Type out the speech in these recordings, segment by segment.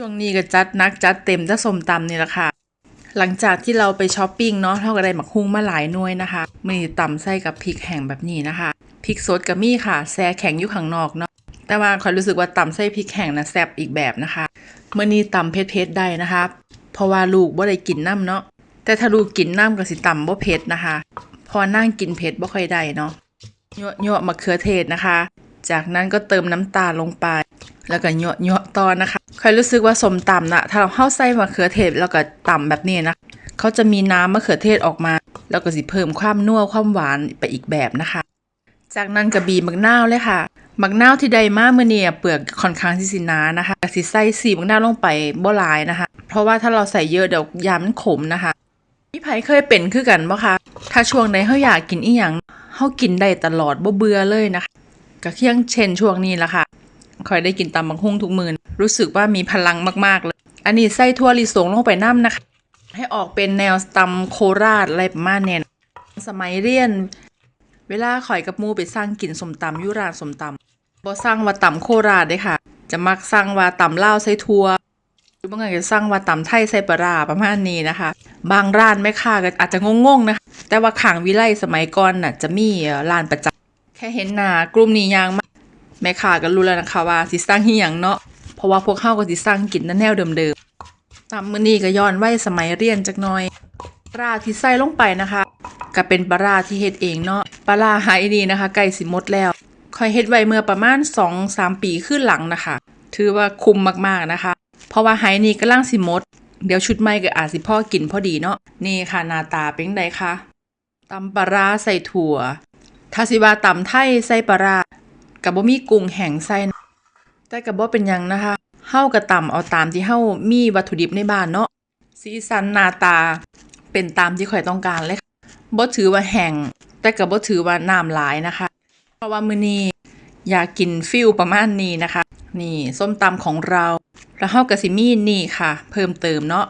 ช่วงนี้ก็จัดนักจัดเต็มจะสมตำนี่แหละค่ะหลังจากที่เราไปช้อปปิ้งเนาะเท่ากับได้หมักฮุ้งมาหลายหน่วยนะคะมีตำไส้กับพริกแห้งแบบนี้นะคะพริกสดกับมี่ค่ะแซ่แข็งอยู่ข้างนอกเนาะแต่ว่าคอยรู้สึกว่าตำไส้พริกแห้งนะแซ่บอีกแบบนะคะเมื่อนี้ตำเผ็ดๆได้นะคะเพราะว่าลูกบ่ได้กินน้ำเนาะแต่ถ้าลูกกินน้ำก็สิตำบ่เผ็ดนะคะ พอนั่งกินเผ็ดบ่ค่อยได้เนาะเยาะเยาะมะเขือเทศนะคะ จากนั้นก็เติมน้ำตาลลงไป แล้วก็เยาะเยาะตอนนะคะ ใครรู้สึกว่าสมตำนะถ้าเราเข้าใส่มะเขือเทศแล้วก็ตำแบบนี้นะเขาจะมีน้ำมะเขือเทศออกมา แล้วก็สิเพิ่มความนัวความหวานไปอีกแบบนะคะ จากนั้นก็บีบมะนาวเลยค่ะมะนาวที่ใดมาเมื่อเนี่ยเปลือกค่อนข้างที่สินานะคะกสิใส่สีมะนาวลงไปบ่หลายนะคะ เพราะว่าถ้าเราใส่เยอะเดี๋ยวยามันขมนะคะพี่ไผเคยเป็นคือกันบ่คะถ้าช่วงไหนเฮาอยากกินอีหยังเฮากินได้ตลอดบ่เบื่อเลยนะคะก็เคียงเช่นช่วงนี้ละค่ะ คอยได้กินตำบักหุ่งทุกมือรู้สึกว่ามีพลังมากๆเลย อันนี้ใส่ถั่วลิสงลงไปน้ำนะคะ ให้ออกเป็นแนวตำโคราชอะไรประมาณเนี้ยสมัยเรียน เวลาข่อยกับมูไปสร้างกินสมตำยุรานสมตำบ่สร้างว่าตำโคราชเด้ค่ะ จะมักสร้างว่าตำเลาวใส่ถั่วหรือบางอย่างจะสร้างว่าตำไทยใส่ปลาประมาณนี้นะคะ บางร้านแม่ค้าก็อาจจะงงๆนะคะแต่ว่าขางวิไลสมัยก่อนน่ะจะมีร้านประจำแค่เห็นหน้ากลุ่มนี้ยางมา แม่ค้าก็รู้แล้วนะคะว่าสิสร้างที่อย่างเนาะเพราะว่าพวกเขาก็สิสร้างกินนั่นแนวเดิมๆตามมื้อนี้ก็ย้อนไว้สมัยเรียนจักหน่อยปลาที่ใส่ลงไปนะคะก็เป็นปลาที่เฮ็ดเองเนาะปลาหายดีนะคะใกล้สิหมดแล้วคอยเฮ็ดไว้เมื่อประมาณ 2-3 ปีขึ้นหลังนะคะ ถือว่าคุ้มมากๆนะคะ เพราะว่าไฮนี่กำลังสิมด เดี๋ยวชุดใหม่ก็อาจสิพ่อกินพอดีเนาะนี่ค่ะหน้าตาเป็นไงคะตำปลาใส่ถั่วถ้าสิว่าตำไทยใส่ปลา กับบ่มีกุ้งแห้งใส่แต่กับบ่เป็นหยังนะคะเฮาก็ตำเอาตามที่เฮามีวัตถุดิบในบ้านเนาะสีสันหน้าตาเป็นตามที่ข่อยต้องการเลยบ่ถือว่าแห้งแต่ก็บ่ถือว่าน้ำหลายนะคะ เพราะว่ามื้อนี้อยากกินฟิลประมาณนี้นะคะ นี่ส้มตำของเรา แล้วเฮากะสิมีนี่ค่ะ เพิ่มเติมเนาะ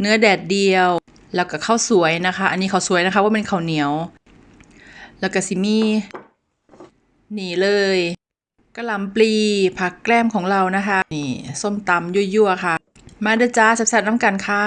เนื้อแดดเดียว แล้วก็ข้าวสวยนะคะ อันนี้ข้าวสวยนะคะว่าเป็นข้าวเหนียว แล้วก็สิมี นี่เลยกระหล่ำปลีผักแกล้มของเรานะคะ นี่ ส้มตำยั่วๆค่ะ มาเด้อจ้าแซ่บๆน้ำกันค่ะ